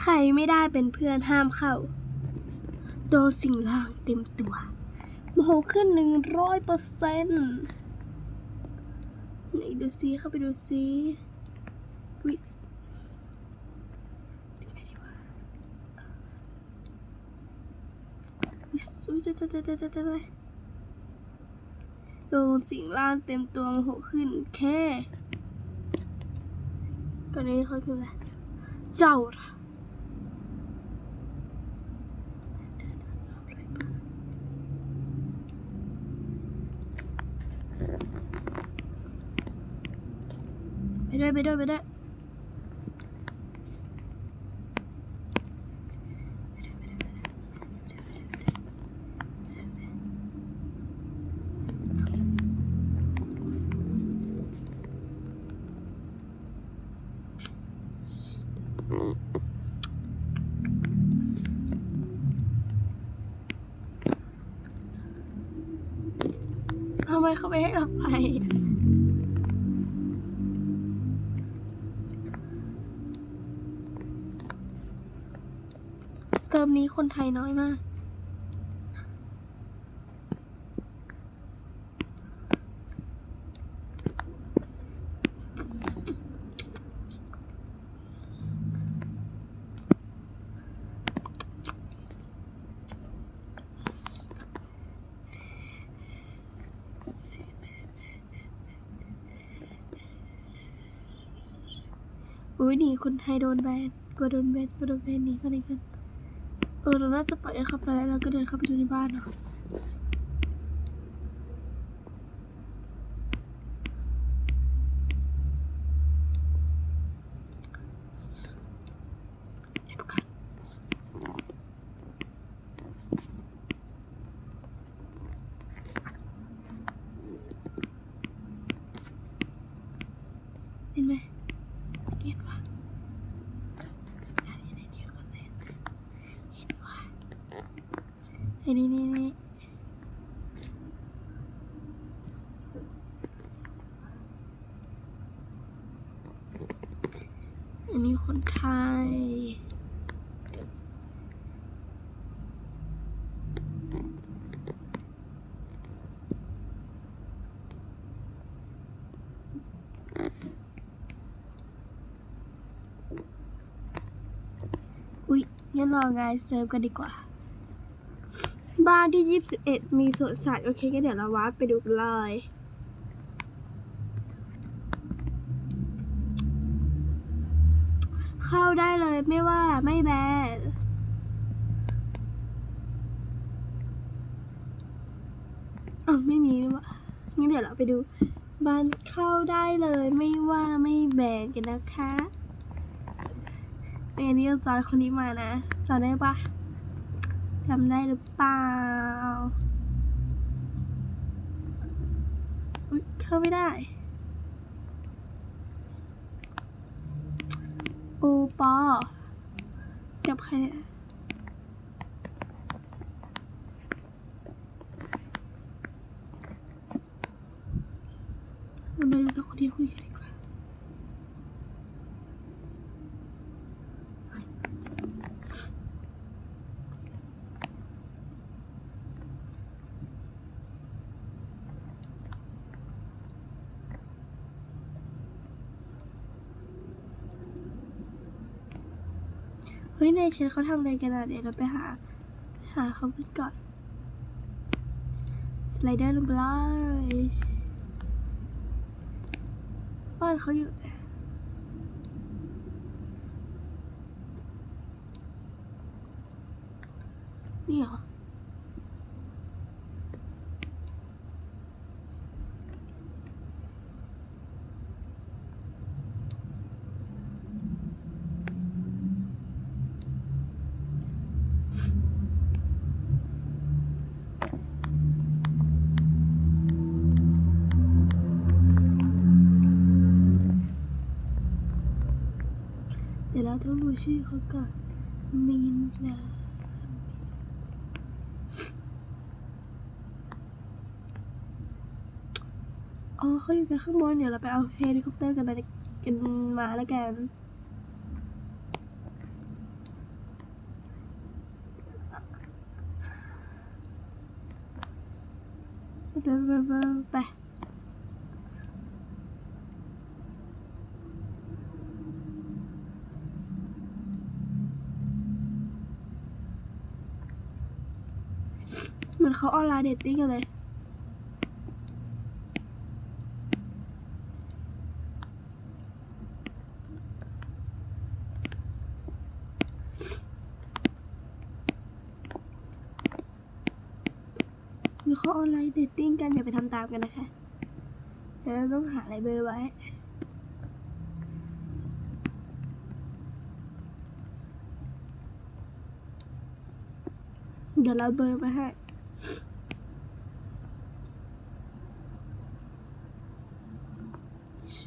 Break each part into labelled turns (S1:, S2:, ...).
S1: ใครไม่ได้เป็นเพื่อนห้ามเข้า โดนสิ่งล่างเต็มตัวโมโหขึ้นหนึ่งร้อยเปอร์เซ็นต์ไหนดูซิเข้าไปดูซิวิสวิสวิสเจ๊เจ๊เจ๊เจ๊เจ๊โดนสิ่งล่างเต็มตัวโมโหขึ้นแค่ก่อนนี้เขาคืออะไรเจ้า ไปด้วยไปด้วยไปด้วยท เขาไม่ให้เราไป เติมนี้คนไทยน้อยมาก อุ้ยหนีคนไทยโดนแบนกลัวโดนแบนกลัวโดนแบนหนีก็หนีกัน เออเราน่าจะปล่อยเขาไปแล้วเราก็เดินเข้าไปดูในบ้านเนาะเห็นไหมเห็นปะอะเห็นไอ้นี่ก็เซ็นเห็นปะ ไอ้ นี่นี่นี่อันนี้คนไทย อุ๊ยงั้นรองเซิร์ฟกันดีกว่า บ้านที่ 21 มีสวนสัตว์โอเคก็เดี๋ยวเราวัดไปดูกันเลยเข้าได้เลยไม่ว่าไม่แบนอ๋อไม่มีนี่วะงั้นเดี๋ยวเราไปดูบ้านเข้าได้เลยไม่ว่าไม่แบนกันนะคะเอันนี้จอยคนนี้มานะจำได้ปะ จำได้หรือเปล่าอุ๊ยเข้าไม่ได้โอปอกับใครเนี่ยเรามาดูสักคนที่คุยกันดี เฮ้ยในเชนเขาทำอะไรกันอะเดี๋ยวเราไปหา หาเขากันก่อน สไลเดอร์ลงไปเลยบ้านเขาอยู่ไหนนี่เหรอ เดี๋ยวเราต้องดูชื่อเขาก่อนมีนนาอ๋อเขาอยู่กันข้างบนเดี๋ยวเราไปเอาเฮลิคอปเตอร์กันไปกันมาแล้วกันไปไปไป เขาออนไลน์เดทติ้งกันเลย มีเขาออนไลน์เดทติ้งกันอย่าไปทำตามกันนะคะเดี๋ยวเราต้องหาอะไรเบอร์ไว้เดี๋ยวเราเบอร์มาให้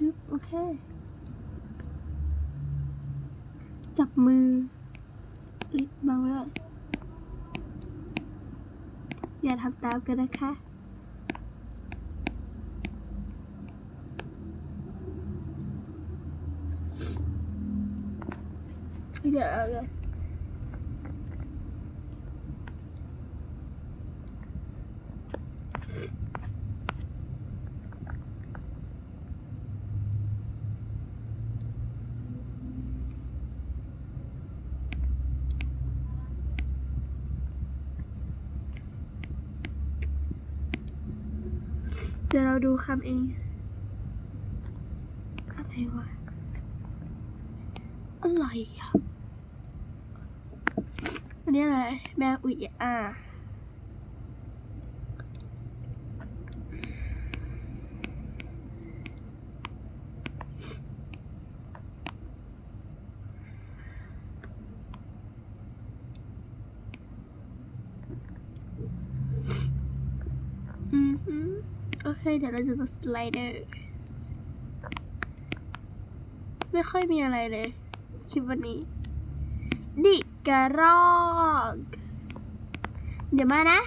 S1: ชุบโอเค จับมือลิบบังไว้หน่อยอย่าทำตามกันนะคะเดี๋ยวเอาเเดี๋ยวเราดูคำเองอะไรวะอะไรอะอันนี้อะไรแมวอุ๋ยอะอือหือโอ เดี๋ยวเราจะมาสไลเดอร์ ไม่ค่อยมีอะไรเลย คลิปวันนี้ดิกระรอก เดี๋ยวมานะ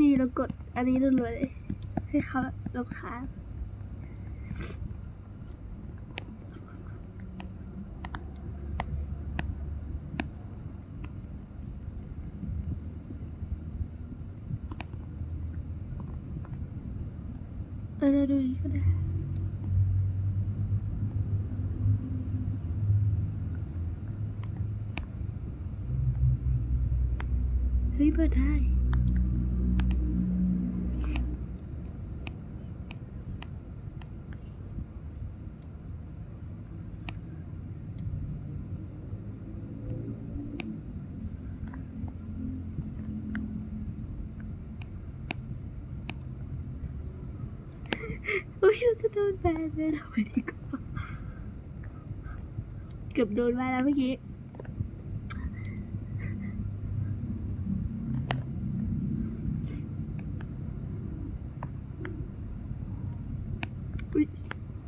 S1: นี่ เรากดอันนี้รัวๆเลย ให้เขารำคาญเออดูนี่ก็ได้เฮ้ยเปิดได้ อยเราจะโดนแบนเลยทำไมดีกว่าเกือบโดนมาแล้วเมื่อกี้อุ้ย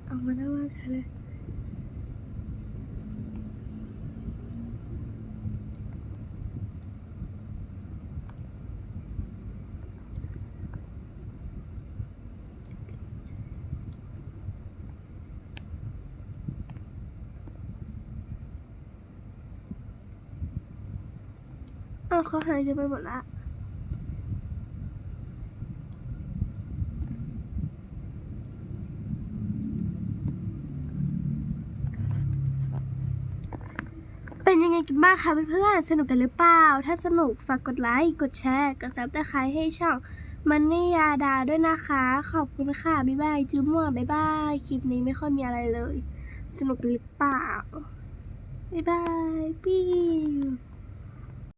S1: เอามาหน้าว่าเธอเลย อ้าวเขาหายกันไปหมดละเป็นยังไงกันบ้างคะเพื่อนๆ สนุกกันหรือเปล่า ถ้าสนุกฝากกดไลค์ กดแชร์ กดซับสไครต์ให้ช่องมันนี่ยาดาด้วยนะคะ ขอบคุณค่ะ บ๊ายบายจุ๊บมั่วบ๊ายบาย คลิปนี้ไม่ค่อยมีอะไรเลย สนุกหรือเปล่า บ๊ายบาย ปี